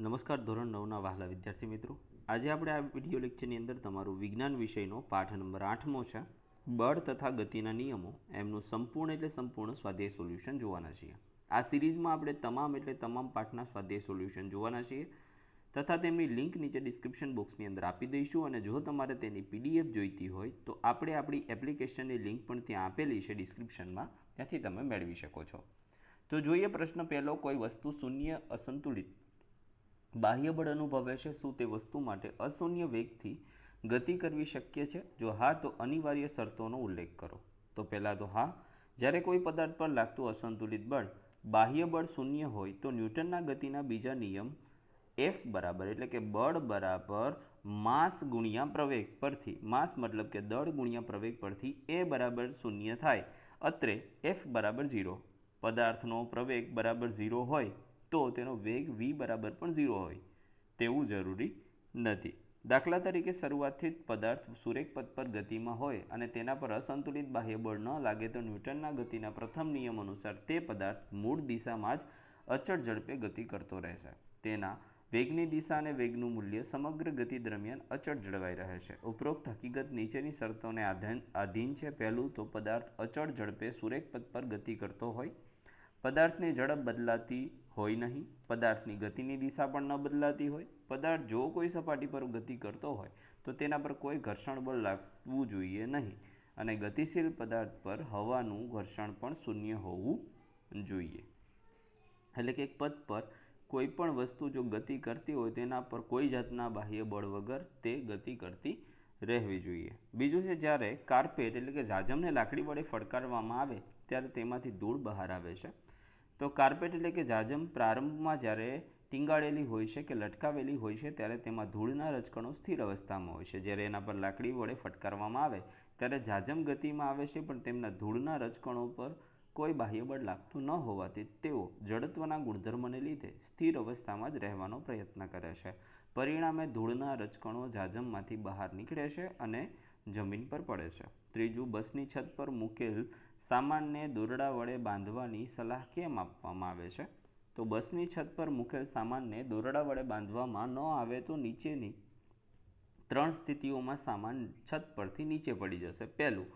નમસ્કાર, ધોરણ નવના વહાલા વિદ્યાર્થી મિત્રો. આજે આપણે આ વીડિયો લેક્ચરની અંદર તમારું વિજ્ઞાન વિષયનો પાઠ નંબર આઠમો છે, બળ તથા ગતિના નિયમો. એમનું સંપૂર્ણ એટલે સંપૂર્ણ સ્વાધ્યાય સોલ્યુશન જોવાના છીએ. આ સિરીઝમાં આપણે તમામ એટલે તમામ પાઠના સ્વાધ્યાય સોલ્યુશન જોવાના છીએ તથા તેમની લિંક નીચે ડિસ્ક્રિપ્શન બોક્સની અંદર આપી દઈશું અને જો તમારે તેની પીડીએફ જોઈતી હોય તો આપણે આપણી એપ્લિકેશનની લિંક પણ ત્યાં આપેલી છે ડિસ્ક્રિપ્શનમાં ત્યાંથી તમે મેળવી શકો છો. તો જોઈએ પ્રશ્ન પહેલો, કોઈ વસ્તુ શૂન્ય અસંતુલિત બાહ્ય બળ અનુભવે છે શું તે વસ્તુ માટે અશૂન્ય વેગથી ગતિ કરવી શક્ય છે? જો હા, તો અનિવાર્ય શરતોનો ઉલ્લેખ કરો. તો પહેલાં તો હા, જ્યારે કોઈ પદાર્થ પર લાગતું અસંતુલિત બળ બાહ્ય બળ શૂન્ય હોય, તો ન્યૂટનના ગતિના બીજા નિયમ એફ બરાબર, એટલે કે બળ બરાબર માસ ગુણ્યા પ્રવેગ પરથી, માસ મતલબ કે દળ ગુણ્યા પ્રવેગ પરથી એ બરાબર શૂન્ય થાય. અત્રે એફ બરાબર ઝીરો પદાર્થનો પ્રવેગ બરાબર ઝીરો હોય તો તેનો વેગ વી બરાબર પણ ઝીરો હોય. તેવું જરૂરી નથી. દાખલા તરીકે શરૂઆતથી જ પદાર્થ સુરેખ પથ પર ગતિમાં હોય અને તેના પર અસંતુલિત બાહ્ય બળ ન લાગે તો ન્યૂટનના ગતિના પ્રથમ નિયમ અનુસાર તે પદાર્થ મૂળ દિશામાં જ અચળ ઝડપે ગતિ કરતો રહેશે. તેના વેગની દિશા અને વેગનું મૂલ્ય સમગ્ર ગતિ દરમિયાન અચળ જળવાઈ રહે છે. ઉપરોક્ત હકીકત નીચેની શરતોને આધીન છે. પહેલું તો પદાર્થ અચળ ઝડપે સુરેખ પથ પર ગતિ કરતો હોય પદાર્થની ઝડપ બદલાતી હોય નહીં, પદાર્થની ગતિની દિશા પણ ન બદલાતી હોય, પદાર્થ જો કોઈ સપાટી પર ગતિ કરતો હોય, તો તેના પર કોઈ ઘર્ષણ બળ લાગવું જોઈએ નહીં. અને ગતિશીલ પદાર્થ પર હવાનું ઘર્ષણ પણ શૂન્ય હોવું જોઈએ. એટલે કે એક પથ પર કોઈ પણ વસ્તુ જો ગતિ કરતી હોય, તેના પર કોઈ જાતના બાહ્ય બળ વગર તે ગતિ કરતી રહેવી જોઈએ. બીજું છે, જ્યારે કાર્પેટ એટલે કે જાજમને લાકડી વડે ફટકારવામાં આવે, ત્યારે તેમાંથી ધૂળ બહાર આવે છે. તો કાર્પેટ એટલે કે જાજમ પ્રારંભમાં જ્યારે ટીંગાળેલી હોય છે કે લટકાવેલી હોય છે, ત્યારે તેમાં ધૂળના રજકણો સ્થિર અવસ્થામાં હોય છે. જ્યારે એના પર લાકડી વડે ફટકારવામાં આવે, ત્યારે જાજમ ગતિમાં આવે છે, પણ તેમના ધૂળના રજકણો પર કોઈ બાહ્યબળ લાગતું ન હોવાથી તેઓ જડત્વના ગુણધર્મને લીધે સ્થિર અવસ્થામાં જ રહેવાનો પ્રયત્ન કરે છે. પરિણામે ધૂળના રજકણો જાજમમાંથી બહાર નીકળે છે અને જમીન પર પડે છે. ત્રીજું, બસની છત પર મૂકેલ સામાનને દોરડા વડે બાંધવાની સલાહ કેમ આપવામાં આવે છે? તો બસની છત પર મૂકેલ સામાનને દોરડા વડે બાંધવામાં ન આવે તો નીચેની ત્રણ સ્થિતિઓમાં સામાન છત પરથી નીચે પડી જશે. પહેલું,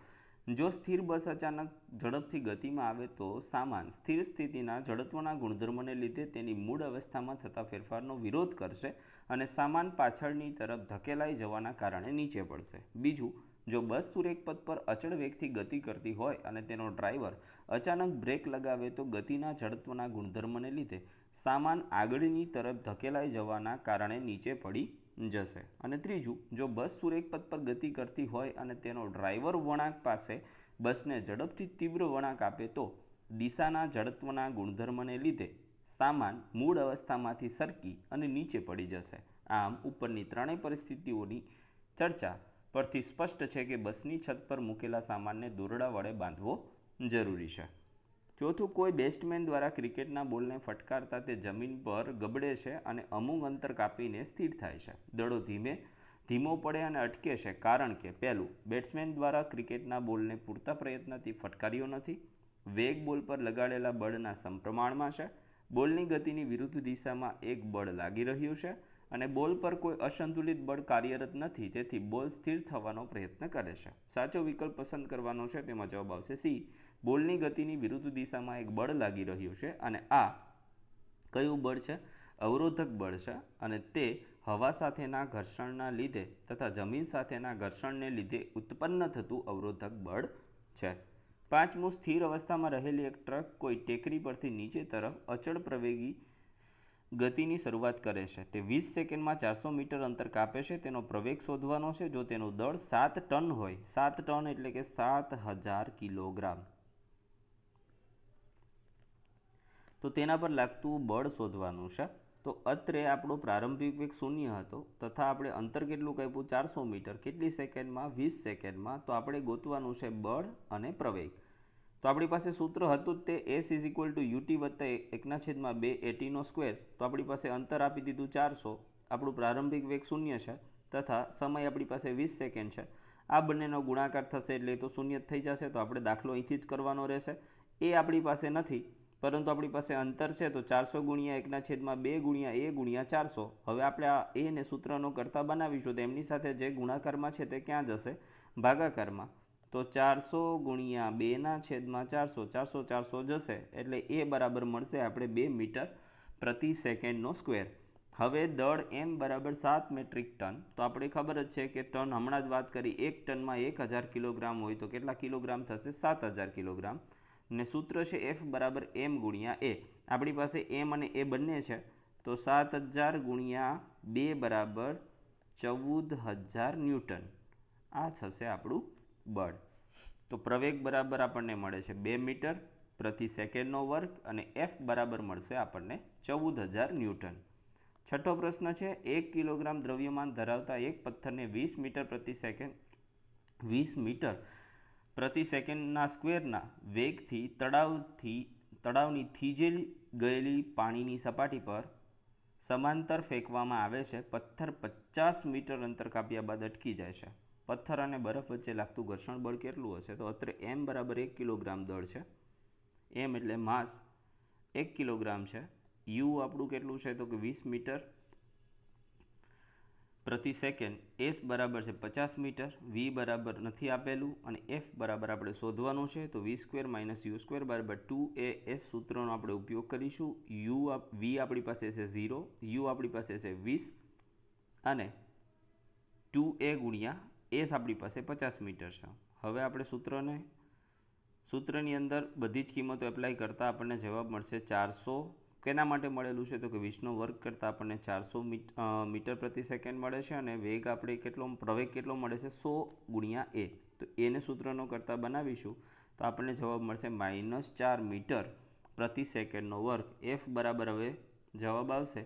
જો સ્થિર બસ અચાનક ઝડપથી ગતિમાં આવે તો સામાન સ્થિર સ્થિતિના જડત્વના ગુણધર્મને લીધે તેની મૂળ અવસ્થામાં થતા ફેરફારનો વિરોધ કરશે. અને સામાન પાછળની તરફ ધકેલાઈ જવાના કારણે નીચે પડશે. બીજું, જો બસ સુરેખપથ પર અચળ વેગથી ગતિ કરતી હોય અને તેનો ડ્રાઈવર અચાનક બ્રેક લગાવે તો ગતિના જડત્વના ગુણધર્મને લીધે સામાન આગળની તરફ ધકેલાઈ જવાના કારણે નીચે પડી જશે. અને ત્રીજું, જો બસ સુરેખપથ પર ગતિ કરતી હોય અને તેનો ડ્રાઈવર વળાંક પાસે બસને ઝડપથી તીવ્ર વળાંક આપે તો દિશાના જડત્વના ગુણધર્મને લીધે સામાન મૂળ અવસ્થામાંથી સરકી અને નીચે પડી જશે. આમ, ઉપરની ત્રણેય પરિસ્થિતિઓની ચર્ચા પરથી સ્પષ્ટ છે કે બસની છત પર મૂકેલા સામાનને દોરડા વડે બાંધવો જરૂરી છે. ચોથું, કોઈ બેસ્ટમેન દ્વારા ક્રિકેટના બોલને ફટકારતા તે જમીન પર ગબડે છે અને અમુક અંતર કાપીને સ્થિર થાય છે. દડો ધીમે ધીમો પડે અને અટકે છે કારણ કે, પહેલું, બેટ્સમેન દ્વારા ક્રિકેટના બોલને પૂરતા પ્રયત્નથી ફટકાર્યો નથી. વેગ બોલ પર લગાડેલા બળના સમપ્રમાણમાં છે. બોલની ગતિની વિરુદ્ધ દિશામાં એક બળ લાગી રહ્યું છે અને બોલ પર કોઈ અસંતુલિત બળ કાર્યરત નથી, તેથી બોલ સ્થિર થવાનો પ્રયત્ન કરે છે. સાચો વિકલ્પ પસંદ કરવાનો છે, તેમાં જવાબ આવશે સી. બોલની ગતિની વિરુદ્ધ દિશામાં એક બળ લાગી રહ્યું છે અને આ કયું બળ છે? અવરોધક બળ છે અને તે હવા સાથેના ઘર્ષણના લીધે તથા જમીન સાથેના ઘર્ષણને લીધે ઉત્પન્ન થતું અવરોધક બળ છે. પાંચમું સ્થિર અવસ્થામાં રહેલી એક ટ્રક કોઈ ટેકરી પરથી નીચે તરફ અચળ પ્રવેગી ગતિની શરૂઆત કરે છે. તે વીસ સેકન્ડમાં ચારસો મીટર અંતર કાપે છે. તેનો પ્રવેગ શોધવાનો છે. જો તેનું દળ સાત ટન હોય, સાત ટન એટલે કે સાત હજાર કિલોગ્રામ. તો તેના પર લાગતું બળ શોધવાનું છે. તો અત્રે આપણો પ્રારંભિક વેગ શૂન્ય હતો તથા આપણે અંતર કેટલું કાપ્યું? ચારસો મીટર. કેટલી સેકન્ડમાં? વીસ સેકન્ડમાં? તો આપણે ગોતવાનું છે બળ અને પ્રવેગ. તો આપણી પાસે સૂત્ર હતું જ તે S is equal to U T વત્તા એકના છેદમાં બે એટીનો સ્ક્વેર તો આપણી પાસે અંતર આપી દીધું ચારસો. આપણું પ્રારંભિક વેગ શૂન્ય છે તથા સમય આપણી પાસે વીસ સેકન્ડ છે. આ બંનેનો ગુણાકાર થશે એટલે તો શૂન્ય થઈ જશે, તો આપણે દાખલો અહીંથી જ કરવાનો રહેશે. એ આપણી પાસે નથી. પરંતુ આપણી પાસે અંતર છે તો ચારસો ગુણ્યા એકના છેદમાં બે ગુણ્યા એ ગુણ્યા ચારસો. હવે આપણે આ એને સૂત્રનો કરતા બનાવીશું તો એમની સાથે જે ગુણાકારમાં છે તે ક્યાં જશે? ભાગાકારમાં. તો ચારસો ગુણ્યા બેના છેદમાં ચારસો ચારસો ચારસો જશે. એટલે એ બરાબર મળશે આપણે બે મીટર પ્રતિ સેકન્ડનો સ્ક્વેર. હવે દળ એમ બરાબર સાત મેટ્રિક ટન. તો આપણે ખબર જ છે કે ટન, હમણાં જ વાત કરી, એક ટનમાં એક હજાર કિલોગ્રામ હોય તો કેટલા કિલોગ્રામ થશે? સાત હજાર કિલોગ્રામ. ને સૂત્ર છે એફ બરાબર એમ ગુણ્યા એ આપણી પાસે એમ અને એ બંને છે, તો સાત હજાર ગુણ્યા બે બરાબર ચૌદ હજાર ન્યૂટન. આ થશે આપણું બળ. તો પ્રવેગ બરાબર આપણને મળે છે બે મીટર પ્રતિ સેકન્ડનો વર્ગ અને એફ બરાબર મળશે આપણને ચૌદ હજાર ન્યૂટન. છઠ્ઠો પ્રશ્ન છે, એક કિલોગ્રામ દ્રવ્યમાન ધરાવતા એક પથ્થરને વીસ મીટર પ્રતિ સેકન્ડ, વીસ મીટર પ્રતિ સેકન્ડના સ્ક્વેરના વેગથી તળાવથી, તળાવની થીજેલી ગયેલી પાણીની સપાટી પર સમાંતર ફેંકવામાં આવે છે. પથ્થર પચાસ મીટર અંતર કાપ્યા બાદ અટકી જાય છે. પથ્થર અને બરફ વચ્ચે લાગતું ઘર્ષણ બળ કેટલું હશે? તો અત્રે એમ બરાબર એક કિલોગ્રામ દળ છે. એમ એટલે માસ એક કિલોગ્રામ છે. યુ આપણું કેટલું છે? તો કે વીસ મીટર પ્રતિ સેકન્ડ એસ બરાબર છે પચાસ મીટર, વી બરાબર નથી આપેલું અને એફ બરાબર આપણે શોધવાનું છે, તો V square minus U square બરાબર ટુ એ એસ સૂત્રનો આપણે ઉપયોગ કરીશું. યુ વી આપણી પાસે છે ઝીરો, યુ આપણી પાસે છે વીસ અને ટુ એ ગુણ્યા એસ આપણી પાસે પચાસ મીટર છે. હવે આપણે સૂત્રને, સૂત્રની અંદર બધી જ કિંમતો એપ્લાય કરતાં આપણને જવાબ મળશે ચારસો કેના માટે મળેલું છે? તો કે વીસનો વર્ગ કરતાં આપણને ચારસો મીટર પ્રતિ સેકન્ડ મળે છે અને વેગ આપણે કેટલો, પ્રવેગ કેટલો મળે છે? સો ગુણ્યા એ. તો એને સૂત્રનો કરતાં બનાવીશું તો આપણને જવાબ મળશે માઇનસ ચાર મીટર પ્રતિ સેકન્ડનો વર્ગ. એફ બરાબર હવે જવાબ આવશે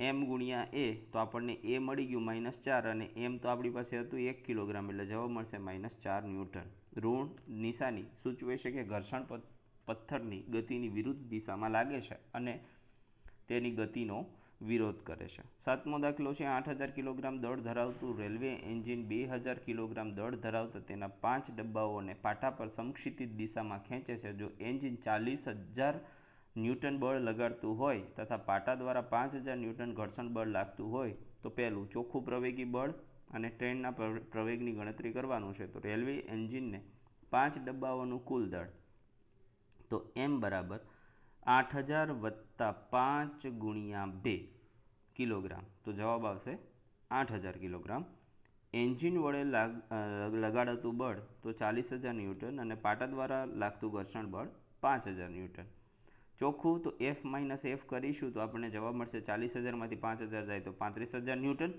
એમ ગુણ્યા એ. તો આપણને એ મળી ગયું માઇનસ ચાર અને એમ તો આપણી પાસે હતું એક કિલોગ્રામ. એટલે જવાબ મળશે માઇનસ ચાર ન્યૂટન. ઋણ નિશાની સૂચવે છે કે ઘર્ષણ પથ્થરની ગતિની વિરુદ્ધ દિશામાં લાગે છે અને તેની ગતિનો વિરોધ કરે છે. સાતમો દાખલો છે, આઠ હજાર કિલોગ્રામ દળ ધરાવતું રેલવે એન્જિન બે હજાર કિલોગ્રામ દળ ધરાવતા તેના પાંચ ડબ્બાઓને પાટા પર સમક્ષિતિત દિશામાં ખેંચે છે. જો એન્જિન ચાલીસ હજાર ન્યૂટન બળ લગાડતું હોય તથા પાટા દ્વારા પાંચ હજાર ન્યૂટન ઘર્ષણ બળ લાગતું હોય, તો પહેલું ચોખ્ખું પ્રવેગી બળ અને ટ્રેનના પ્રવેગની ગણતરી કરવાનું છે. તો રેલવે એન્જિનને પાંચ ડબ્બાઓનું કુલ દળ તો એમ બરાબર આઠ હજાર વત્તા પાંચ ગુણ્યા બે કિલોગ્રામ. તો જવાબ આવશે આઠ હજાર કિલોગ્રામ. એન્જિન વડે લાગ લગાડાતું બળ તો ચાલીસ હજાર ન્યૂટન અને પાટા દ્વારા લાગતું ઘર્ષણ બળ પાંચ હજાર ન્યૂટન. ચોખ્ખું તો એફ માઇનસ એફ કરીશું તો આપણને જવાબ મળશે ચાલીસ હજારમાંથી પાંચ હજાર જાય તો પાંત્રીસ હજાર ન્યૂટન.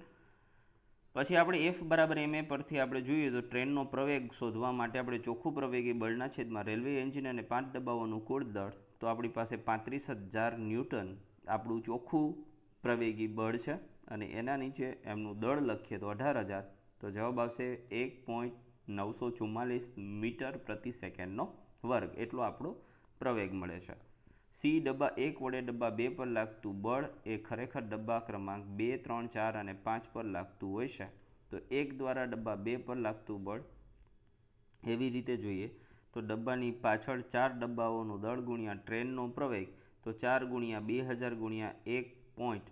પછી આપણે એફ બરાબર એમ એ પરથી આપણે જોઈએ તો ટ્રેનનો પ્રવેગ શોધવા માટે આપણે ચોખ્ખું પ્રવેગી બળના છેદમાં રેલવે એન્જિન અને પાંચ ડબ્બાઓનું કુળ દળ. તો આપણી પાસે પાંત્રીસ હજાર ન્યૂટન આપણું ચોખ્ખું પ્રવેગી બળ છે અને એના નીચે એમનું દળ લખીએ તો અઢાર હજાર. તો જવાબ આવશે એક પોઈન્ટ નવસો ચુમ્માલીસ મીટર પ્રતિ સેકન્ડનો વર્ગ. એટલો આપણો પ્રવેગ મળે છે. સી ડબ્બા એક વડે ડબ્બા બે પર લાગતું બળ એ ખરેખર ડબ્બા ક્રમાંક બે, ત્રણ, ચાર અને પાંચ પર લાગતું હોય છે. તો એક દ્વારા ડબ્બા બે પર લાગતું બળ એવી રીતે જોઈએ તો ડબ્બાની પાછળ ચાર ડબ્બાઓનું દળ ગુણ્યા ટ્રેનનો પ્રવેગ તો ચાર ગુણ્યા બે હજાર ગુણ્યા એક પોઈન્ટ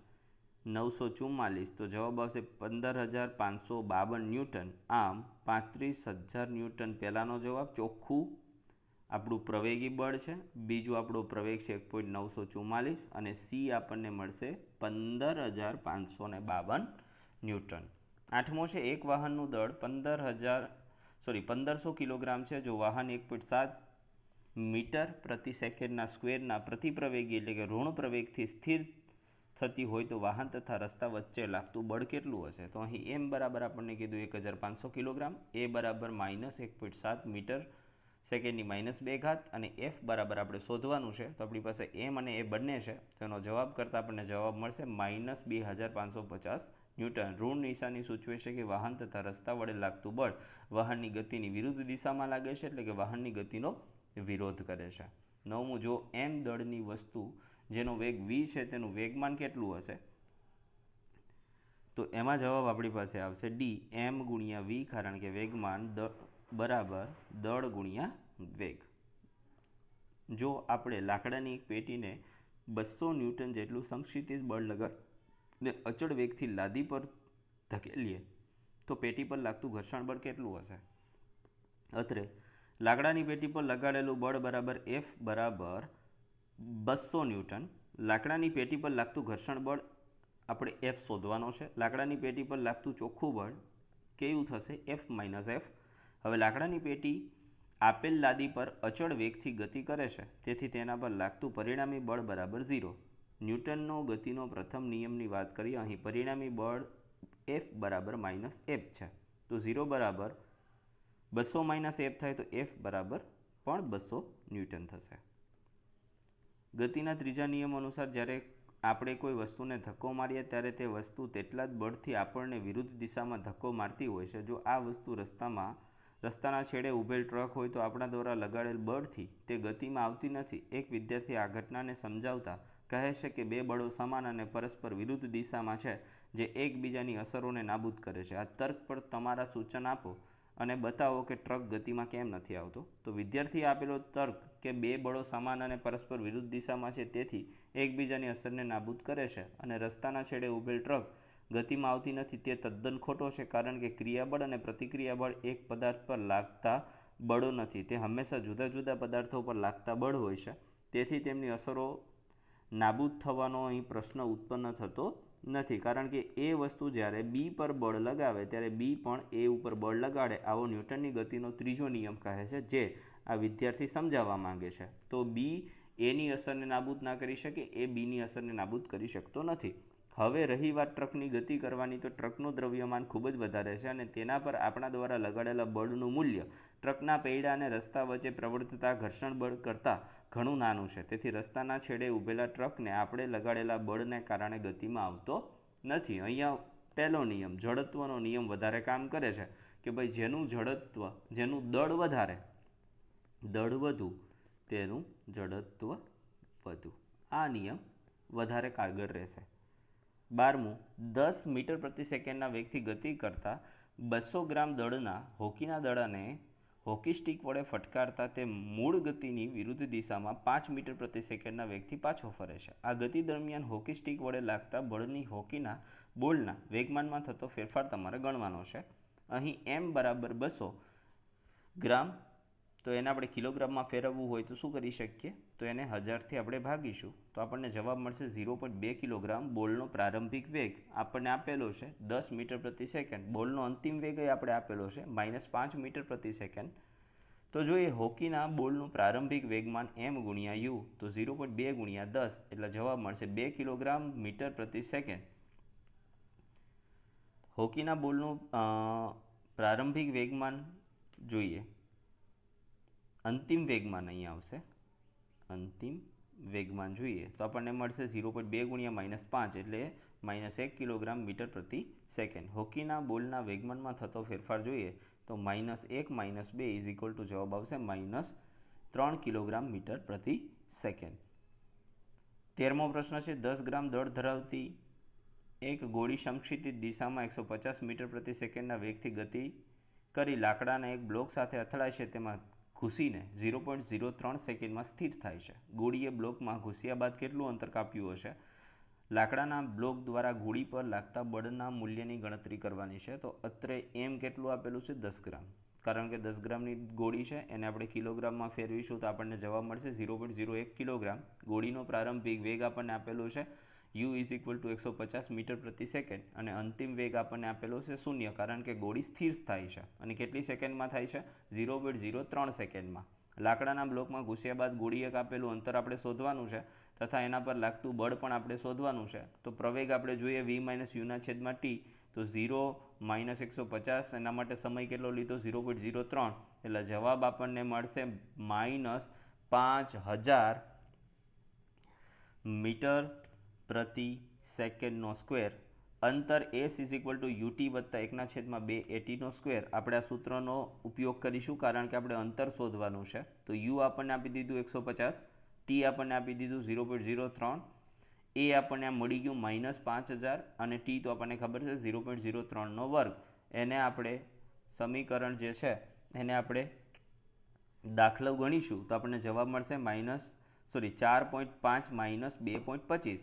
નવસો ચુમ્માલીસ તો જવાબ આવશે પંદર હજાર પાંચસો બાવન ન્યૂટન. આમ પાંત્રીસ હજાર ન્યૂટન પહેલાંનો જવાબ ચોખ્ખું આપણું પ્રવેગી બળ છે, બીજું આપણો પ્રવેગ છે એક પોઈન્ટ નવસો ચુમ્માલીસ અને સી આપણને મળશે પંદર હજાર પાંચસો ને બાવન ન્યૂટન. આઠમો છે એક વાહનનું દળ પંદર હજાર સોરી પંદરસો કિલોગ્રામ છે, જો વાહન એક પોઈન્ટ સાત મીટર પ્રતિ સેકન્ડના સ્ક્વેરના પ્રતિ પ્રવેગી એટલે કે ઋણ પ્રવેગથી સ્થિર થતી હોય તો વાહન તથા રસ્તા વચ્ચે લાગતું બળ કેટલું હશે? તો અહીં એમ બરાબર આપણને કીધું એક હજાર પાંચસો કિલોગ્રામ, એ બરાબર માઇનસ એક પોઈન્ટ સાત મીટર સેકન્ડની માઇનસ બે ઘાત અને એફ બરાબર આપણે શોધવાનું છે, તો આપણી પાસે એમ અને એ બંને છે, તો એનો જવાબ કરતાં આપણને જવાબ મળશે માઇનસ બે હજાર પાંચસો પચાસ ન્યૂટન. ઋણ નિશાની સૂચવે છે કે વાહન તથા રસ્તા વડે લાગતું બળ વાહનની ગતિની વિરુદ્ધ દિશામાં લાગે છે એટલે કે વાહનની ગતિનો વિરોધ કરે છે. નવમું, જો એમ દળની વસ્તુ જેનો વેગ વી છે તેનું વેગમાન કેટલું હશે? તો એમાં જવાબ આપણી પાસે આવશે ડી એમ ગુણ્યા વી કારણ કે વેગમાન દ બરાબર દળ ગુણ્યા વેગ. જો આપણે લાકડાની એક પેટીને બસો ન્યૂટન જેટલું સંક્ષિતિજ બળ લગાડીને અચળ વેગથી લાદી પર ધકેલીએ, તો પેટી પર લાગતું ઘર્ષણ બળ કેટલું હશે? અત્રે, લાકડાની પેટી પર લગાડેલું બળ બરાબર એફ બરાબર બસો ન્યૂટન. લાકડાની પેટી પર લાગતું ઘર્ષણ બળ આપણે એફ શોધવાનો છે. લાકડાની પેટી પર લાગતું ચોખ્ખું બળ કેવું થશે? એફ માઇનસ એફ હવે લાકડાની પેટી આપેલ લાદી પર અચળ વેગથી ગતિ કરે છે. તેથી તેના પર લાગતું પરિણામી બળ બરાબર ઝીરો. ન્યૂટનનો ગતિનો પ્રથમ નિયમની વાત કરીએ, અહીં પરિણામી બળ એફ બરાબર માઇનસ એફ છે. તો ઝીરો બરાબર બસો માઇનસ એફ થાય તો એફ બરાબર પણ બસો ન્યૂટન થશે. ગતિના ત્રીજા નિયમ અનુસાર જ્યારે આપણે કોઈ વસ્તુને ધક્કો મારીએ ત્યારે તે વસ્તુ તેટલા જ બળથી આપણને વિરુદ્ધ દિશામાં ધક્કો મારતી હોય છે. જો આ વસ્તુ રસ્તામાં રસ્તાના છેડે ઊભેલ ટ્રક હોય તો આપણા દ્વારા લગાડેલ બળથી તે ગતિમાં આવતી નથી. એક વિદ્યાર્થી આ ઘટનાને સમજાવતા કહે છે કે બે બળો સમાન અને પરસ્પર વિરુદ્ધ દિશામાં છે, જે એકબીજાની અસરોને નાબૂદ કરે છે. આ તર્ક પર તમારા સૂચન આપો અને બતાવો કે ટ્રક ગતિમાં કેમ નથી આવતો. તો વિદ્યાર્થીએ આપેલો તર્ક કે બે બળો સમાન અને પરસ્પર વિરુદ્ધ દિશામાં છે, તેથી એકબીજાની અસરને નાબૂદ કરે છે અને રસ્તાના છેડે ઊભેલ ટ્રક ગતિમાં આવતી નથી, તે તદ્દન ખોટો છે, કારણ કે ક્રિયાબળ અને પ્રતિક્રિયાબળ એક પદાર્થ પર લાગતા બળો નથી. તે હંમેશા જુદા જુદા પદાર્થો પર લાગતા બળ હોય છે. તેથી તેમની અસરો નાબૂદ થવાનો અહીં પ્રશ્ન ઉત્પન્ન થતો નથી, કારણ કે એ વસ્તુ જ્યારે બી પર બળ લગાવે, ત્યારે બી પણ એ ઉપર બળ લગાડે. આવો ન્યૂટનની ગતિનો ત્રીજો નિયમ કહે છે, જે આ વિદ્યાર્થી સમજાવવા માંગે છે. તો બી એની અસરને નાબૂદ ના કરી શકે એ બીની અસરને નાબૂદ કરી શકતો નથી. હવે રહી વાત ટ્રકની ગતિ કરવાની તો ટ્રકનું દ્રવ્યમાન ખૂબ જ વધારે છે અને તેના પર આપણા દ્વારા લગાડેલા બળનું મૂલ્ય ટ્રકના પૈડા અને રસ્તા વચ્ચે પ્રવર્તતા ઘર્ષણ બળ કરતાં ઘણું નાનું છે. તેથી રસ્તાના છેડે ઊભેલા ટ્રકને આપણે લગાડેલા બળને કારણે ગતિમાં આવતો નથી. અહીંયા પહેલો નિયમ, જડત્વનો નિયમ વધારે કામ કરે છે કે ભાઈ જેનું જડત્વ, જેનું દળ વધારે, દળ વધુ, તેનું જડત્વ વધુ. આ નિયમ વધારે કારગર રહેશે. બારમું, દસ મીટર પ્રતિ સેકન્ડના વેગથી ગતિ કરતા બસો ગ્રામ દળના હોકીના દડાને હોકી સ્ટિક વડે ફટકારતા તે મૂળ ગતિની વિરુદ્ધ દિશામાં પાંચ મીટર પ્રતિ સેકન્ડના વેગથી પાછો ફરે છે. આ ગતિ દરમિયાન હોકી સ્ટિક વડે લાગતા બળની હોકીના બોલના વેગમાનમાં થતો ફેરફાર તમારે ગણવાનો છે. અહીં એમ બરાબર બસો ગ્રામ, તો એને આપણે કિલોગ્રામમાં ફેરવવું હોય તો શું કરી શકીએ? તો એને હજારથી આપણે ભાગીશું. તો આપણને જવાબ મળશે ઝીરો પોઈન્ટ બે કિલોગ્રામ બોલનો પ્રારંભિક વેગ. આપણને આપેલો છે દસ મીટર પ્રતિ સેકન્ડ. બોલનો અંતિમ વેગ આપણે આપેલો છે માઇનસ પાંચ મીટર પ્રતિ સેકન્ડ. તો જો એ હોકીના બોલનું પ્રારંભિક વેગમાન એમ ગુણ્યા યુ. તો ઝીરો પોઈન્ટ બે ગુણ્યા દસ, એટલે જવાબ મળશે બે કિલોગ્રામ મીટર પ્રતિ સેકન્ડ. હોકીના બોલનું પ્રારંભિક વેગમાન જોઈએ. અંતિમ વેગમાન અહીં આવશે. અંતિમ વેગમાન જોઈએ. તો આપણને મળશે ઝીરો પોઈન્ટ બે ગુણ્યા માઇનસ પાંચ એટલે માઇનસ એક કિલોગ્રામ મીટર પ્રતિ સેકન્ડ. હોકીના બોલના વેગમાનમાં થતો ફેરફાર જોઈએ તો માઇનસ એક માઇનસ બે ઇઝ ઇક્વલ ટુ જવાબ આવશે માઇનસ ત્રણ કિલોગ્રામ મીટર પ્રતિ સેકન્ડ. તેરમો પ્રશ્ન છે, દસ ગ્રામ દળ ધરાવતી એક ગોળી સમક્ષિતિત દિશામાં એકસો પચાસ મીટર પ્રતિ સેકન્ડના વેગથી ગતિ કરી લાકડાના એક બ્લોક સાથે અથડાય છે. તેમાં ઘૂસીને ઝીરો પોઈન્ટ ઝીરો ત્રણ સેકન્ડમાં સ્થિર થાય છે. ગોળીએ બ્લોકમાં ઘૂસ્યા બાદ કેટલું અંતર કાપ્યું હશે? લાકડાના બ્લોક દ્વારા ગોળી પર લાગતા બળના મૂલ્યની ગણતરી કરવાની છે. તો અત્રે એમ કેટલું આપેલું છે? દસ ગ્રામ. કારણ કે દસ ગ્રામની ગોળી છે, એને આપણે કિલોગ્રામમાં ફેરવીશું તો આપણને જવાબ મળશે ઝીરો પોઈન્ટ ઝીરો એક કિલોગ્રામ. ગોળીનો પ્રારંભિક વેગ આપણને આપેલો છે યુ ઇઝ ઇક્વલ ટુ એકસો પચાસ મીટર પ્રતિ સેકન્ડ અને અંતિમ વેગ આપણને આપેલો છે શૂન્ય, કારણ કે ગોળી સ્થિર થાય છે. અને કેટલી સેકન્ડમાં થાય છે? ઝીરો પોઈન્ટ ઝીરો ત્રણ સેકન્ડમાં. લાકડાના બ્લોકમાં ઘૂસ્યા બાદ ગોળી એક આપેલું અંતર આપણે શોધવાનું છે તથા એના પર લાગતું બળ પણ આપણે શોધવાનું છે. તો પ્રવેગ આપણે જોઈએ વી માઇનસ યુના છેદમાં ટી તો ઝીરો માઇનસ એકસો પચાસ, એના માટે સમય કેટલો લીધો? ઝીરો પોઈન્ટ ઝીરો ત્રણ. એટલે જવાબ આપણને મળશે માઇનસ પાંચ હજાર મીટર પ્રતિ સેકન્ડનો સ્ક્વેર. અંતર S is equal to U T વત્તા એકના છેદમાં બે એટીનો સ્ક્વેર. આપણે આ સૂત્રનો ઉપયોગ કરીશું કારણ કે આપણે અંતર શોધવાનું છે. તો યુ આપણને આપી દીધું એકસો પચાસ ટી આપણને આપી દીધું ઝીરો પોઈન્ટ ઝીરો ત્રણ એ આપણને આ મળી ગયું માઇનસ પાંચ હજાર અને ટી તો આપણને ખબર છે ઝીરો પોઈન્ટ ઝીરો ત્રણનો વર્ગ. એને આપણે સમીકરણ જે છે એને આપણે દાખલો ગણીશું. તો આપણને જવાબ મળશે માઇનસ સોરી, ચાર પોઈન્ટ પાંચ માઇનસ બે પોઈન્ટ પચીસ.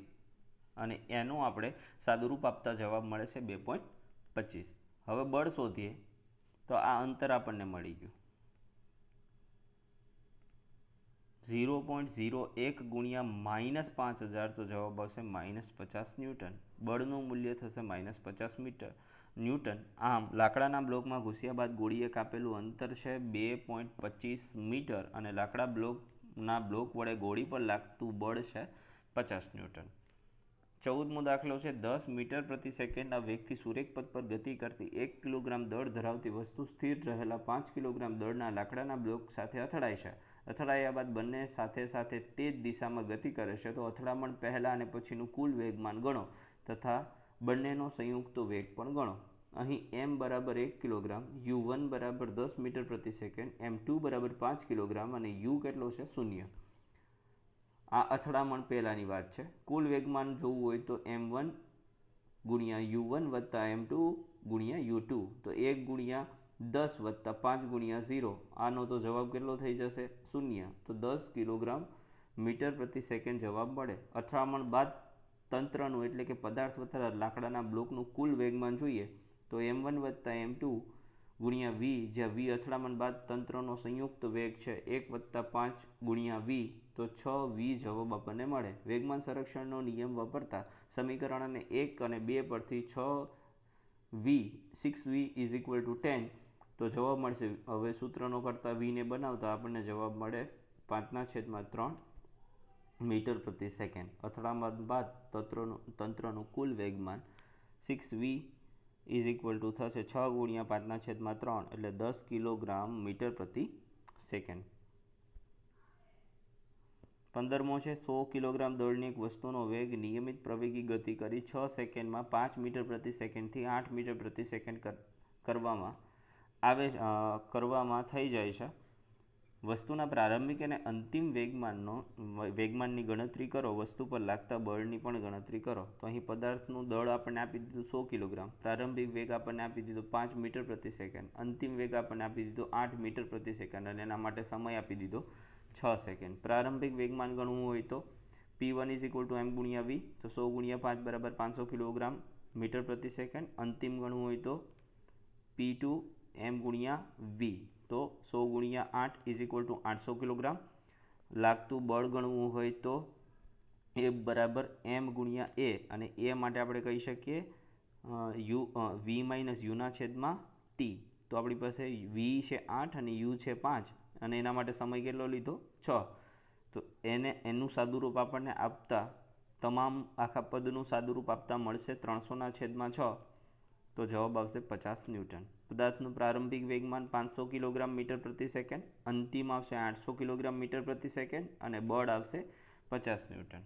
અને એનું આપણે સાદુરૂપ આપતા જવાબ મળે છે બે પોઈન્ટ પચીસ. હવે બળ શોધીએ. તો આ અંતર આપણને મળી ગયું. ઝીરો પોઈન્ટ ઝીરો એક ગુણ્યા માઇનસ પાંચ હજાર તો જવાબ આવશે માઇનસ પચાસ ન્યૂટન. બળનું મૂલ્ય થશે માઇનસ પચાસ મીટર. ન્યૂટન, આમ લાકડાના બ્લોકમાં ઘૂસ્યા બાદ ગોળીએ કાપેલું અંતર છે બે પોઈન્ટ પચીસ મીટર અને લાકડા બ્લોકના બ્લોક વડે ગોળી પર લાગતું બળ છે પચાસ ન્યૂટન. ચૌદમો દાખલો છે. દસ મીટર પ્રતિ સેકન્ડના વેગથી સુરેખ પથ પર ગતિ કરતી એક કિલોગ્રામ દળ ધરાવતી વસ્તુ સ્થિર રહેલા પાંચ કિલોગ્રામ દળના લાકડાના બ્લોક સાથે અથડાય છે. અથડાયા બાદ બંને સાથે સાથે તે જ દિશામાં ગતિ કરે છે. તો અથડામણ પહેલાં અને પછીનું કુલ વેગમાન ગણો તથા બંનેનો સંયુક્ત વેગ પણ ગણો. અહીં એમ બરાબર એક કિલોગ્રામ, યુ વન બરાબર દસ મીટર પ્રતિ સેકન્ડ, એમ ટુ બરાબર પાંચ કિલોગ્રામ અને યુ કેટલો છે? શૂન્ય. આ અથડામણ પહેલાંની વાત છે. કુલ વેગમાન જોવું હોય તો એમ વન ગુણ્યા યુ વન વત્તા એમ ટુ ગુણ્યા યુ ટુ. તો એક ગુણ્યા દસ વત્તા પાંચ ગુણ્યા ઝીરો. આનો તો જવાબ કેટલો થઈ જશે? શૂન્ય. તો દસ કિલોગ્રામ મીટર પ્રતિ સેકન્ડ જવાબ મળે. અથડામણ બાદ તંત્રનું એટલે કે પદાર્થ વત્તા લાકડાના બ્લોકનું કુલ વેગમાન જોઈએ તો એમ વન વત્તા એમ ટુ ગુણ્યા વી. જ્યાં વી અથડામણ બાદ તંત્રનો સંયુક્ત વેગ છે. એક વત્તા પાંચ ગુણ્યા વી. તો છ વી જવાબ આપણને મળે. વેગમાન સંરક્ષણનો નિયમ વાપરતા સમીકરણ અને એક અને બે પરથી છ V six V is equal to ten તો જવાબ મળશે. હવે સૂત્રનો કરતાં વીને બનાવતા આપણને જવાબ મળે પાંચના છેદમાં ત્રણ મીટર પ્રતિ સેકન્ડ. અથડામણ બાદ તંત્રનું તંત્રનું કુલ વેગમાન six V is equal to થશે છ ગુણ્યા પાંચના છેદમાં ત્રણ. એટલે દસ કિલોગ્રામ મીટર પ્રતિ સેકન્ડ. પંદરમો છે, સો કિલોગ્રામ દળની એક વસ્તુનો વેગ નિયમિત પ્રવેગી ગતિ કરી છ સેકન્ડમાં પાંચ મીટર પ્રતિ સેકન્ડથી આઠ મીટર પ્રતિ સેકન્ડ કરવામાં આવે કરવામાં થઈ જાય છે. વસ્તુના પ્રારંભિક અને અંતિમ વેગમાનનો વેગમાનની ગણતરી કરો. વસ્તુ પર લાગતા બળની પણ ગણતરી કરો. તો અહીં પદાર્થનું દળ આપણને આપી દીધું સો કિલોગ્રામ. પ્રારંભિક વેગ આપણને આપી દીધો પાંચ મીટર પ્રતિ સેકન્ડ. અંતિમ વેગ આપણને આપી દીધો આઠ મીટર પ્રતિ સેકન્ડ. અને એના માટે સમય આપી દીધો છ સેકન્ડ પ્રારંભિક વેગમાન ગણવું હોય તો P one is equal to M ગુણ્યા વી તો સો ગુણ્યા પાંચ બરાબર પાંચસો કિલોગ્રામ મીટર પ્રતિ સેકન્ડ અંતિમ ગણવું હોય તો પી ટુ એમ ગુણ્યા વી તો સો ગુણ્યા આઠ ઇઝ ઇક્વલ ટુ આઠસો કિલોગ્રામ. લાગતું બળ ગણવું હોય તો એ બરાબર એમ ગુણ્યા એ અને એ માટે આપણે કહી શકીએ યુ વી માઇનસ યુના છેદમાં ટી તો આપણી પાસે વી છે આઠ અને યુ છે પાંચ. અને એના માટે સમય કેટલો લીધો? છ. તો એને, એનું સાદુરૂપ આપણને આપતા તમામ આખા પદનું સાદુરૂપ આપતા મળશે ત્રણસોના છેદમાં છ. તો જવાબ આવશે પચાસ ન્યૂટન. પદાર્થનું પ્રારંભિક વેગમાન પાંચસો કિલોગ્રામ મીટર પ્રતિ સેકન્ડ, અંતિમ આવશે આઠસો કિલોગ્રામ મીટર પ્રતિ સેકન્ડ અને બળ આવશે પચાસ ન્યૂટન.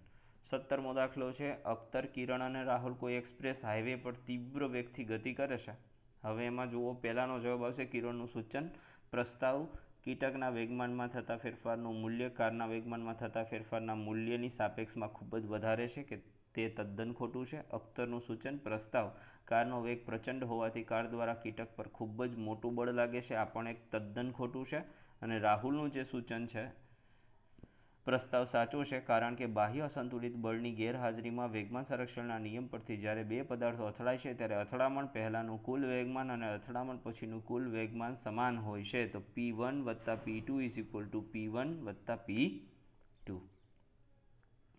સત્તરમો દાખલો છે, અખ્તર, કિરણ અને રાહુલ કોઈ એક્સપ્રેસ હાઈવે પર તીવ્ર વેગથી ગતિ કરે છે? હવે એમાં જુઓ, પહેલાંનો જવાબ આવશે કિરણનું સૂચન પ્રસ્તાવ કીટકના વેગમાનમાં થતા ફેરફારનું મૂલ્ય કારના વેગમાનમાં થતા ફેરફારના મૂલ્યની સાપેક્ષમાં ખૂબ જ વધારે છે કે તે તદ્દન ખોટું છે. અખ્તરનું સૂચન, પ્રસ્તાવ, કારનો વેગ પ્રચંડ હોવાથી કાર દ્વારા કીટક પર ખૂબ જ મોટું બળ લાગે છે. આ પણ એક તદ્દન ખોટું છે અને રાહુલનું જે સૂચન છે પ્રસ્તાવ સાચો છે કારણ કે બાહ્ય અસંતુલિત બળની ગેરહાજરીમાં વેગમાન સંરક્ષણના નિયમ પરથી જ્યારે બે પદાર્થો અથડાય છે ત્યારે અથડામણ પહેલાંનું કુલ વેગમાન અને અથડામણ પછીનું કુલ વેગમાન સમાન હોય છે. તો પી વન વત્તા P two is equal to P one વત્તા પી ટુ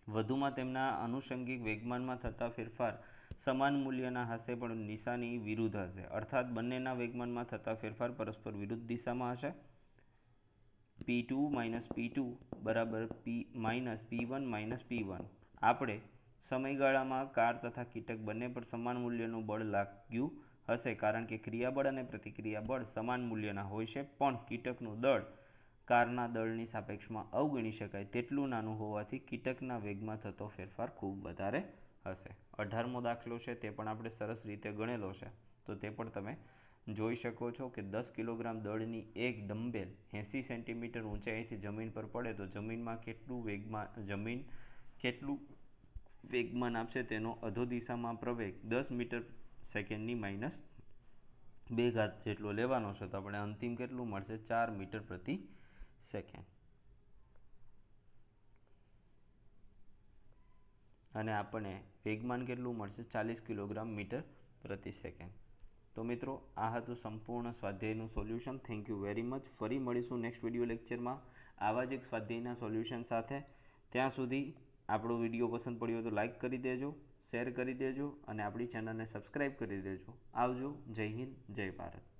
વધુમાં તેમના આનુષંગિક વેગમાનમાં થતા ફેરફાર સમાન મૂલ્યના હશે પણ નિશાની વિરુદ્ધ હશે. અર્થાત બંનેના વેગમાનમાં થતા ફેરફાર પરસ્પર વિરુદ્ધ દિશામાં હશે. P two minus P two બરાબર P minus P one minus P one આપણે સમયગાળામાં કાર તથા કીટક બંને પર સમાન મૂલ્યનું બળ લાગ્યું હશે કારણ કે ક્રિયાબળ અને પ્રતિક્રિયા બળ સમાન મૂલ્યના હોય છે, પણ કીટકનું દળ કારના દળની સાપેક્ષમાં અવગણી શકાય તેટલું નાનું હોવાથી કીટકના વેગમાં થતો ફેરફાર ખૂબ વધારે હશે. અઢારમો દાખલો છે, તે પણ આપણે સરસ રીતે ગણેલો છે. તો તે પણ તમે જોઈ શકો છો કે દસ કિલોગ્રામ દળની એક ડમ્બેલ એંસી સેન્ટીમીટર ઊંચાઈથી જમીન પર પડે તો જમીનમાં કેટલું વેગમાં, જમીન કેટલું વેગમાન આપશે તેનો અધો દિશામાં પ્રવેગ દસ મીટર સેકન્ડની માઇનસ બે ઘાત જેટલો લેવાનો છે. તો આપણે અંતિમ કેટલું મળશે? ચાર મીટર પ્રતિ સેકન્ડ. અને આપણને વેગમાન કેટલું મળશે? ચાલીસ કિલોગ્રામ મીટર પ્રતિ સેકન્ડ. તો મિત્રો, આ હતું સંપૂર્ણ સ્વાધ્યાયનું solution thank you very much ફરી મળીશું નેક્સ્ટ વીડિયો લેક્ચરમાં આવા જ એક સ્વાધ્યાયના સોલ્યુશન સાથે. ત્યાં સુધી આપણો વીડિયો પસંદ પડ્યો તો લાઈક કરી દેજો શેર કરી દેજો અને આપણી ચેનલને સબસ્ક્રાઈબ કરી દેજો. આવજો. જય હિન્દ, જય ભારત.